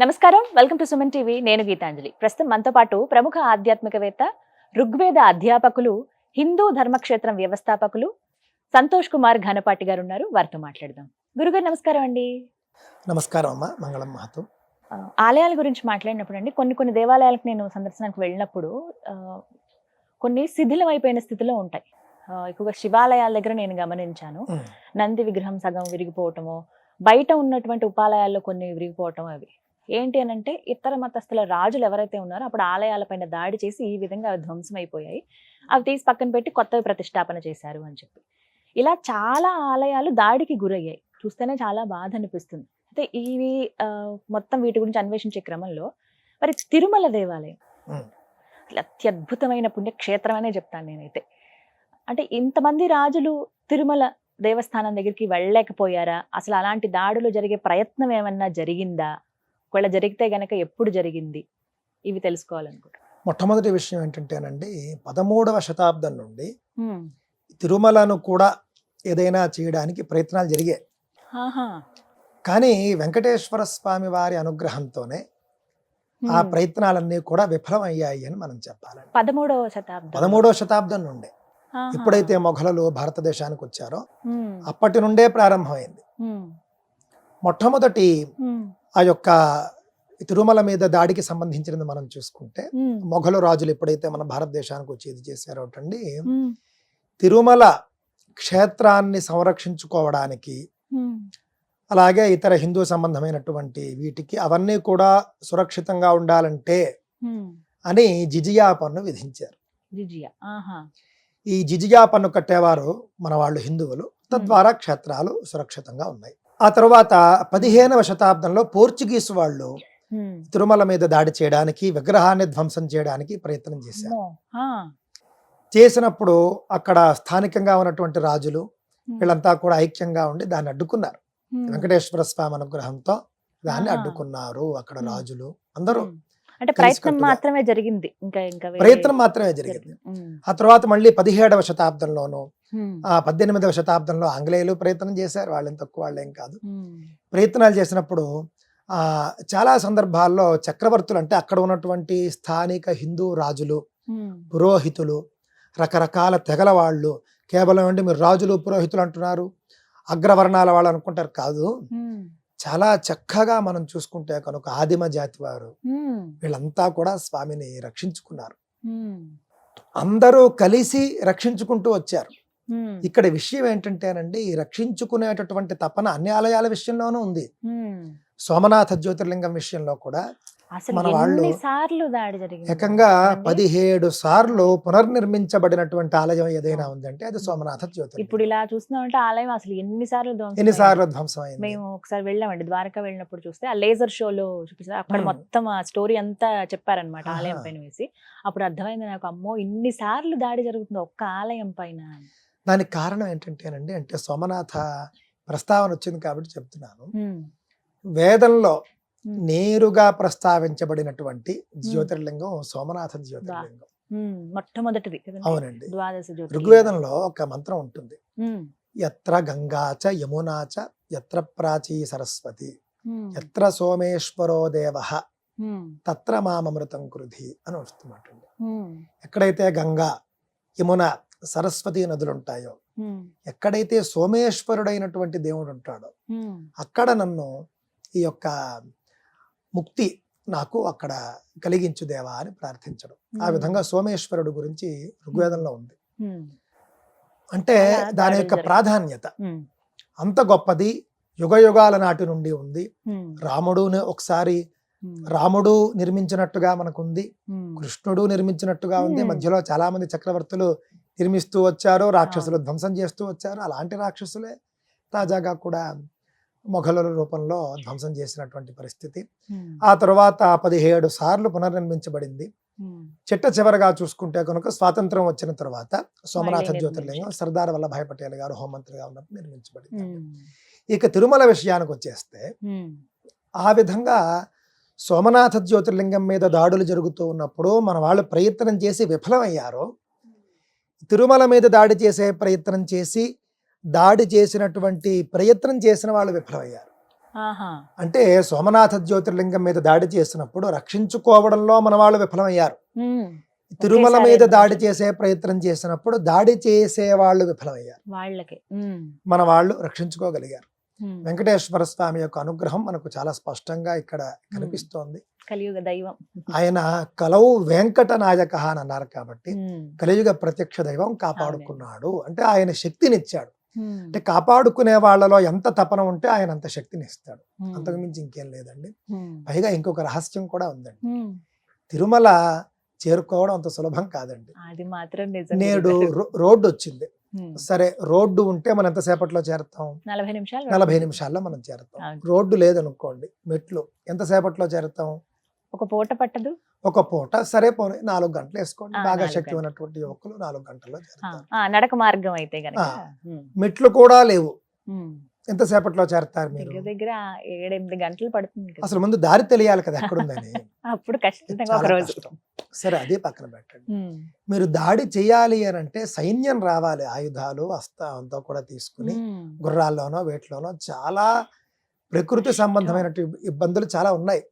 నమస్కారం. Welcome to Suman TV. నేను గీతాంజలి. ప్రస్తుతం మనతో పాటు ప్రముఖ ఆధ్యాత్మికవేత్త ఋగ్వేద అధ్యాపకులు హిందూ ధర్మక్షేత్రం వ్యవస్థాపకులు సంతోష్ కుమార్ ఘనపాటి గారు ఉన్నారు వారితో మాట్లాడదాం. గురుగారు నమస్కారం అండి. నమస్కారం అమ్మ. మంగళం మహతం. ఆలయాల గురించి మాట్లాడినప్పుడు అండి కొన్ని కొన్ని దేవాలయాలకు నేను సందర్శనకు వెళ్ళినప్పుడు కొన్ని శిథిలం అయిపోయిన స్థితిలో ఉంటాయి. ఎక్కువగా శివాలయాల దగ్గర నేను గమనించాను. నంది విగ్రహం సగం విరిగిపోవటము బయట ఉన్నటువంటి ఉపాలయాల్లో కొన్ని విరిగిపోవటం అవి. ఏంటి అని అంటే ఇతర మతస్థుల రాజులు ఎవరైతే ఉన్నారో అప్పుడు ఆలయాలపైన దాడి చేసి ఈ విధంగా అవి ధ్వంసం అయిపోయాయి అవి తీసి పక్కన పెట్టి కొత్తవి ప్రతిష్టాపన చేశారు అని చెప్పి. ఇలా చాలా ఆలయాలు దాడికి గురయ్యాయి. చూస్తేనే చాలా బాధ అనిపిస్తుంది. అయితే ఇవి మొత్తం వీటి గురించి అన్వేషించే క్రమంలో మరి తిరుమల దేవాలయం. అత్యద్భుతమైన పుణ్యక్షేత్రం అనే చెప్తాను నేనైతే. అంటే ఇంతమంది రాజులు తిరుమల దేవస్థానం దగ్గరికి వెళ్ళలేకపోయారా? అసలు అలాంటి దాడులు జరిగే ప్రయత్నం ఏమన్నా జరిగిందా? ఒకవేళ జరిగితే గనక ఎప్పుడు జరిగింది ఇవి తెలుసుకోవాలనుకుంటా మొట్టమొదటి విషయం ఏంటంటేనండి పదమూడవ శతాబ్దం నుండి తిరుమలను కూడా ఏదైనా చేయడానికి ప్రయత్నాలు జరిగాయి. కానీ వెంకటేశ్వర స్వామి వారి అనుగ్రహంతోనే ఆ. ప్రయత్నాలన్నీ కూడా విఫలమయ్యాయి అని మనం చెప్పాలండి పదమూడవ శతాబ్దం పదమూడవ శతాబ్దం నుండే. ఎప్పుడైతే మొఘలులు భారతదేశానికి వచ్చారో. అప్పటి నుండే ప్రారంభమైంది. మొట్టమొదటి. ఆ యొక్క తిరుమల మీద దాడికి సంబంధించినది మనం చూసుకుంటే. మొఘలు రాజులు ఎప్పుడైతే మన భారతదేశానికి వచ్చి ఇది చేశారో అండి. తిరుమల క్షేత్రాన్ని సంరక్షించుకోవడానికి. అలాగే ఇతర హిందూ సంబంధమైనటువంటి వీటికి అవన్నీ కూడా సురక్షితంగా ఉండాలంటే. అని జిజియా పన్ను విధించారు ఈ జిజియా పన్ను కట్టేవారు మన వాళ్ళు హిందువులు తద్వారా క్షేత్రాలు సురక్షితంగా ఉన్నాయి ఆ తర్వాత పదిహేనవ శతాబ్దంలో పోర్చుగీస్ వాళ్ళు. తిరుమల మీద దాడి చేయడానికి విగ్రహాన్ని ధ్వంసం చేయడానికి ప్రయత్నం చేశారు. చేసినప్పుడు అక్కడ స్థానికంగా ఉన్నటువంటి రాజులు. వీళ్ళంతా కూడా ఐక్యంగా ఉండి దాన్ని అడ్డుకున్నారు. వెంకటేశ్వర స్వామి అనుగ్రహంతో దాన్ని. అడ్డుకున్నారు అక్కడ. రాజులు అందరూ. అంటే ప్రయత్నం. మాత్రమే జరిగింది ఇంకా ఇంకా వేరే- ప్రయత్నం మాత్రమే జరిగింది హ్మ్. ఆ తర్వాత మళ్ళీ పదిహేడవ శతాబ్దంలోను. ఆ పద్దెనిమిదవ శతాబ్దంలో ఆంగ్లేయులు ప్రయత్నం చేశారు వాళ్ళేం తక్కువ వాళ్ళేం కాదు. ప్రయత్నాలు చేసినప్పుడు ఆ చాలా సందర్భాల్లో చక్రవర్తులు అంటే అక్కడ ఉన్నటువంటి స్థానిక హిందూ రాజులు. పురోహితులు రకరకాల తెగల వాళ్ళు కేవలం ఏంటి మీరు రాజులు పురోహితులు అంటున్నారు అగ్రవర్ణాల వాళ్ళు అనుకుంటారు కాదు. చాలా చక్కగా మనం చూసుకుంటే కనుక ఆదిమ జాతి వారు. వీళ్ళంతా కూడా స్వామిని రక్షించుకున్నారు. అందరూ కలిసి రక్షించుకుంటూ వచ్చారు. ఇక్కడ విషయం ఏంటంటేనండి రక్షించుకునేటటువంటి తపన అన్ని ఆలయాల విషయంలోనూ ఉంది. సోమనాథ జ్యోతిర్లింగం విషయంలో కూడా మన వాళ్ళు ఏకంగా? పదిహేడు సార్లు పునర్నిర్మించబడినటువంటి ఆలయం ఏదైనా ఉందంటే అది సోమనాథ ఇప్పుడు జ్యోతిర్లింగం ఇలా చూస్తున్నామంటే ఆలయం అసలు ఎన్నిసార్లు ఎన్నిసార్లు? ధ్వంసం అయింది మేము ఒకసారి వెళ్ళామండి ద్వారకా వెళ్ళినప్పుడు చూస్తే ఆ లేజర్ షోలో చూపిస్తారు అక్కడ. మొత్తం ఆ స్టోరీ అంతా చెప్పారనమాట ఆలయం. పైన వేసి అప్పుడు అర్థమైంది నాకు అమ్మో ఇన్ని సార్లు దాడి జరుగుతుంది ఒక్క ఆలయం పైన. దానికి కారణం ఏంటంటేనండి అంటే సోమనాథ ప్రస్తావన వచ్చింది కాబట్టి చెప్తున్నాను. వేదంలో. నేరుగా ప్రస్తావించబడినటువంటి జ్యోతిర్లింగం సోమనాథ జ్యోతిర్లింగం. మొట్టమొదటిది? అవునండి. ఋగ్వేదంలో ఒక మంత్రం ఉంటుంది. ఎత్ర గంగాచ యమునాచ ఎత్ర ప్రాచీ సరస్వతి. ఎత్ర సోమేశ్వరో దేవ. తత్ర మామృతం కృధి అని వస్తున్నమాట హ్మ్. ఎక్కడైతే గంగా యమున సరస్వతి నదులు ఉంటాయో. ఎక్కడైతే సోమేశ్వరుడైనటువంటి దేవుడు ఉంటాడో. అక్కడ నన్ను ఈ యొక్క ముక్తి నాకు అక్కడ కలిగించు దేవా అని ప్రార్థించడం ఆ. విధంగా సోమేశ్వరుడు గురించి ఋగ్వేదంలో ఉంది. అంటే దాని యొక్క. ప్రాధాన్యత. అంత గొప్పది యుగ యుగాల నాటి నుండి ఉంది హ్మ్. రాముడుని ఒకసారి. రాముడు నిర్మించినట్టుగా మనకుంది. కృష్ణుడు నిర్మించినట్టుగా ఉంది. మధ్యలో చాలా మంది చక్రవర్తులు నిర్మిస్తూ వచ్చారు రాక్షసులు. ధ్వంసం చేస్తూ వచ్చారు అలాంటి రాక్షసులే తాజాగా కూడా మొఘలుల రూపంలో ధ్వంసం చేసినటువంటి పరిస్థితి. ఆ తర్వాత పదిహేడు సార్లు పునర్నిర్మించబడింది. చిట్ట చివరగా చూసుకుంటే కనుక స్వాతంత్రం వచ్చిన తర్వాత సోమనాథ జ్యోతిర్లింగం. సర్దార్ వల్లభాయ్ పటేల్ గారు హోంమంత్రిగా ఉన్నప్పుడు నిర్మించబడింది. ఇక తిరుమల విషయానికి వచ్చేస్తే. ఆ విధంగా సోమనాథ జ్యోతిర్లింగం మీద దాడులు జరుగుతూ ఉన్నప్పుడు మన వాళ్ళు ప్రయత్నం చేసి విఫలమయ్యారు తిరుమల మీద దాడి చేసే ప్రయత్నం చేసి దాడి చేసినటువంటి ప్రయత్నం చేసిన వాళ్ళు విఫలమయ్యారు అంటే సోమనాథ జ్యోతిర్లింగం మీద దాడి చేసినప్పుడు రక్షించుకోవడంలో మన వాళ్ళు విఫలమయ్యారు. తిరుమల మీద దాడి. చేసే ప్రయత్నం చేసినప్పుడు దాడి చేసే వాళ్ళు విఫలమయ్యారు వాళ్ళకి. మన వాళ్ళు రక్షించుకోగలిగారు. వెంకటేశ్వర స్వామి యొక్క అనుగ్రహం మనకు చాలా స్పష్టంగా ఇక్కడ కనిపిస్తోంది. కలియుగ దైవం. ఆయన కలవు వెంకట నాయక అని అన్నారు కాబట్టి. కలియుగ ప్రత్యక్ష దైవం కాపాడుకున్నాడు. అంటే ఆయన శక్తినిచ్చాడు. అంటే కాపాడుకునే వాళ్ళలో ఎంత తపన ఉంటే ఆయన అంత శక్తిని ఇస్తాడు. అంతకు మించి ఇంకేం లేదండి. పైగా ఇంకొక రహస్యం కూడా ఉందండి. తిరుమల చేరుకోవడం అంత సులభం కాదండి. అది మాత్రం నిజం. నేడు రోడ్డు వచ్చింది. సరే రోడ్డు ఉంటే మనం ఎంతసేపట్లో చేరుతాం నలభై నిమిషాలు నలభై. నిమిషాల్లో మనం చేరుతాం. రోడ్డు లేదనుకోండి మెట్లు ఎంతసేపట్లో చేరుతాం ఒక పూట పట్టదు ఒక పూట సరే పోనీ నాలుగు గంటలు వేసుకోండి బాగా శక్తి. ఉన్నటువంటి యువకులు నాలుగు గంటల్లో నడక మార్గం అయితే. మెట్లు కూడా లేవు. ఎంతసేపట్లో చేరతారు మీరు? దగ్గర దగ్గర ఏడెనిమిది గంటలు పడుతుంది. అసలు ముందు దారి తెలియాలి కదా ఎక్కడుందని. అప్పుడు ఖచ్చితంగా ఒక చాలా రోజు. కష్టం. సరే అదే పక్కన పెట్టండి. మీరు దాడి చేయాలి అని అంటే సైన్యం రావాలి ఆయుధాలు అస్తా అంతా కూడా తీసుకుని. గుర్రాల్లోనో వేటిలోనో చాలా ప్రకృతి సంబంధమైనటువంటి ఇబ్బందులు చాలా ఉన్నాయి.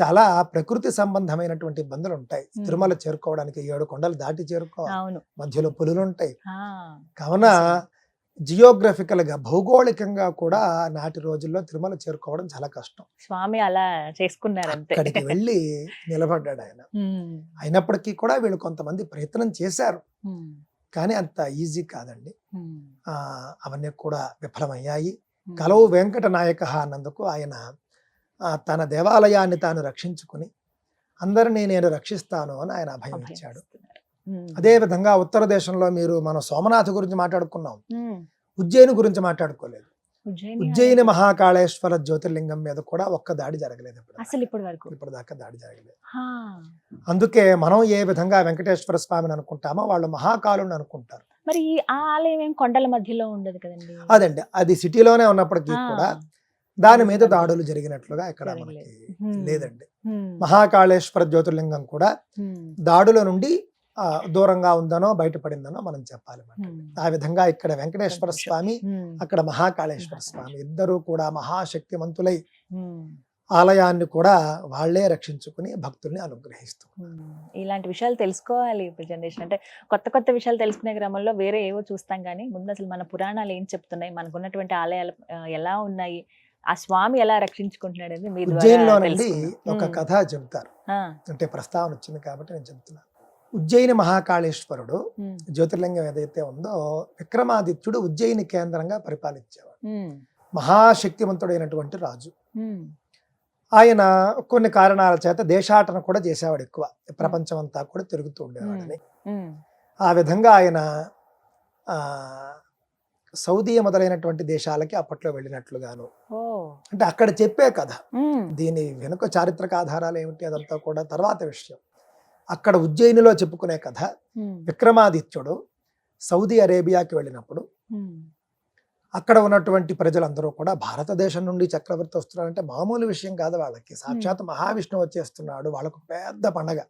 చాలా ప్రకృతి సంబంధమైనటువంటి ఇబ్బందులు ఉంటాయి. తిరుమల చేరుకోవడానికి ఏడు కొండలు దాటి చేరుకోవాలి. మధ్యలో పులులు ఉంటాయి. కావున జియోగ్రఫికల్గా భౌగోళికంగా కూడా నాటి రోజుల్లో తిరుమల చేరుకోవడం చాలా కష్టం స్వామి అలా చేసుకున్నారు అక్కడికి వెళ్ళి నిలబడ్డాడు ఆయన. అయినప్పటికీ కూడా వీళ్ళు కొంతమంది ప్రయత్నం చేశారు. కానీ అంత ఈజీ కాదండి అవన్నీ కూడా విఫలమయ్యాయి. కలవు వెంకట నాయక అన్నందుకు ఆయన తన దేవాలయాన్ని తాను రక్షించుకుని అందరినీ నేను రక్షిస్తాను అని ఆయన అభయం ఇచ్చాడు. అదే విధంగా ఉత్తర దేశంలో మీరు మన సోమనాథ్ గురించి మాట్లాడుకున్నాం. ఉజ్జయిని గురించి మాట్లాడుకోలేదు ఉజ్జయిని మహాకాళేశ్వర జ్యోతిర్లింగం మీద కూడా ఒక్క దాడి జరగలేదు అసలు వరకు ఇప్పుడు దాకా దాడి జరగలేదు. అందుకే మనం ఏ విధంగా వెంకటేశ్వర స్వామిని అనుకుంటామో వాళ్ళు మహాకాలుని అనుకుంటారు మరి ఆ ఆలయం ఏం కొండల మధ్యలో ఉండదు కదండి అదండి అది సిటీలోనే ఉన్నప్పటికీ. కూడా దాని మీద దాడులు జరిగినట్లుగా ఇక్కడ. మనకి. లేదండి. మహాకాళేశ్వర జ్యోతిర్లింగం కూడా. దాడుల నుండి దూరంగా ఉందనో బయటపడిందనో మనం చెప్పాలి. ఆ విధంగా ఇక్కడ వెంకటేశ్వర. స్వామి. అక్కడ మహాకాళేశ్వర స్వామి ఇద్దరు కూడా మహాశక్తిమంతులై ఉమ్. ఆలయాన్ని కూడా వాళ్ళే రక్షించుకుని భక్తుల్ని అనుగ్రహిస్తూ. ఇలాంటి విషయాలు తెలుసుకోవాలి ఇప్పుడు జనరేషన్ అంటే కొత్త కొత్త విషయాలు తెలుసుకునే క్రమంలో వేరే ఏవో చూస్తాం కానీ ముందు అసలు మన పురాణాలు ఏం చెప్తున్నాయి మనకున్నటువంటి ఆలయాలు ఎలా ఉన్నాయి ఆ స్వామి ఎలా రక్షించుకుంటున్నాడు అనేది. ఒక. కథ చెబుతారు అంటే ప్రస్తావన వచ్చింది కాబట్టి నేను చెప్తున్నాను ఉజ్జయిని మహాకాళేశ్వరుడు. జ్యోతిర్లింగం ఏదైతే ఉందో విక్రమాదిత్యుడు ఉజ్జయిని కేంద్రంగా పరిపాలించేవాడు. మహాశక్తివంతుడైనటువంటి రాజు. ఆయన కొన్ని కారణాల చేత దేశాటన కూడా చేసేవాడు ఎక్కువ ప్రపంచం అంతా కూడా తిరుగుతూ ఉండేవాడని. ఆ విధంగా ఆయన సౌదీ మొదలైనటువంటి దేశాలకి అప్పట్లో వెళ్ళినట్లుగాను అంటే అక్కడ చెప్పే కథ. దీని వెనుక చారిత్రక ఆధారాలు ఏమిటి అదంతా కూడా తర్వాత విషయం అక్కడ ఉజ్జయినిలో చెప్పుకునే కథ. విక్రమాదిత్యుడు సౌదీ అరేబియాకి వెళ్ళినప్పుడు. అక్కడ ఉన్నటువంటి ప్రజలందరూ కూడా భారతదేశం నుండి చక్రవర్తి వస్తున్నారంటే మామూలు విషయం కాదు వాళ్ళకి సాక్షాత్ మహావిష్ణువు వచ్చేస్తున్నాడు వాళ్ళకు పెద్ద పండగ.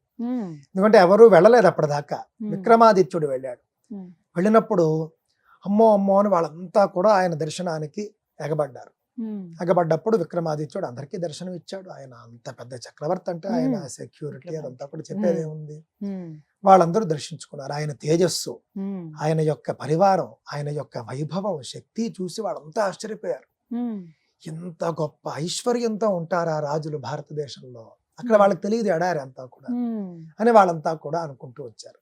ఎందుకంటే ఎవరు వెళ్ళలేదు అప్పటిదాకా. విక్రమాదిత్యుడు వెళ్ళాడు. వెళ్ళినప్పుడు అమ్మో అమ్మో అని వాళ్ళంతా కూడా ఆయన దర్శనానికి ఎగబడ్డారు ఉమ్. ఎగబడ్డప్పుడు విక్రమాదిత్యుడు అందరికీ దర్శనం ఇచ్చాడు ఆయన అంత పెద్ద చక్రవర్తి అంటే ఆయన. సెక్యూరిటీ. అదంతా కూడా చెప్పేది ఉమ్. వాళ్ళందరూ దర్శించుకున్నారు ఆయన తేజస్సు. ఆయన యొక్క పరివారం ఆయన యొక్క వైభవం శక్తి చూసి వాళ్ళంతా ఆశ్చర్యపోయారు. ఎంత గొప్ప ఐశ్వర్యంతో ఉంటారా రాజులు భారతదేశంలో అక్కడ. వాళ్ళకి తెలియదు ఎడారి అంతా కూడా. అని వాళ్ళంతా కూడా అనుకుంటూ వచ్చారు.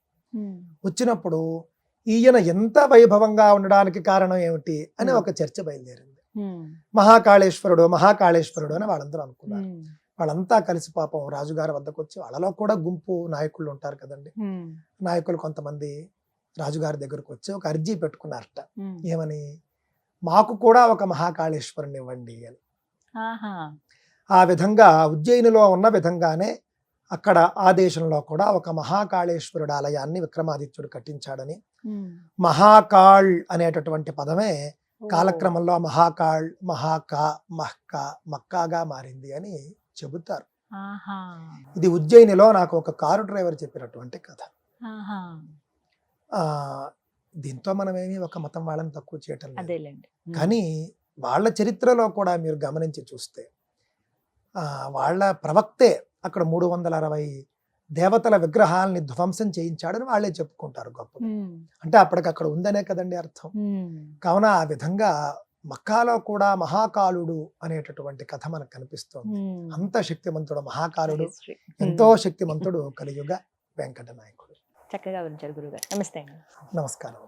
వచ్చినప్పుడు ఈయన ఎంత వైభవంగా ఉండడానికి కారణం ఏమిటి అని. ఒక చర్చ బయలుదేరింది. మహాకాళేశ్వరుడు మహాకాళేశ్వరుడు అని వాళ్ళందరూ అనుకున్నారు. వాళ్ళంతా కలిసి పాపం రాజుగారి వద్దకు వచ్చి వాళ్ళలో కూడా గుంపు నాయకులు ఉంటారు కదండి. నాయకులు కొంతమంది రాజుగారి దగ్గరకు వచ్చి ఒక అర్జీ పెట్టుకున్నారట. ఏమని మాకు కూడా ఒక మహాకాళేశ్వరుని ఇవ్వండి అని ఆ విధంగా ఉజ్జయినిలో ఉన్న విధంగానే అక్కడ ఆ దేశంలో కూడా ఒక మహాకాళేశ్వరుడు ఆలయాన్ని విక్రమాదిత్యుడు కట్టించాడని. మహాకాళ్ అనేటటువంటి పదమే. కాలక్రమంలో మహాకాళ్ మహాకా మహ్కా మక్కాగా మారింది అని చెబుతారు. ఇది ఉజ్జయినిలో నాకు ఒక కారు డ్రైవర్ చెప్పినటువంటి కథ. దీంతో మనమేమి ఒక మతం వాళ్ళని తక్కువ చేయటం లేదు. కానీ వాళ్ళ చరిత్రలో కూడా మీరు గమనించి చూస్తే ఆ, వాళ్ళ ప్రవక్తే అక్కడ మూడు వందల అరవై దేవతల విగ్రహాలని ధ్వంసం చేయించాడని వాళ్ళే చెప్పుకుంటారు గొప్ప అంటే అప్పటికక్కడ ఉందనే కదండి అర్థం. కావున ఆ విధంగా మక్కాలో కూడా మహాకాలుడు అనేటటువంటి కథ మనకు కనిపిస్తోంది. అంత శక్తిమంతుడు మహాకాలుడు. ఎంతో. శక్తిమంతుడు కలియుగ వెంకట నాయకుడు చక్కగా వివరించారు గురుగారు నమస్తే నమస్కారం.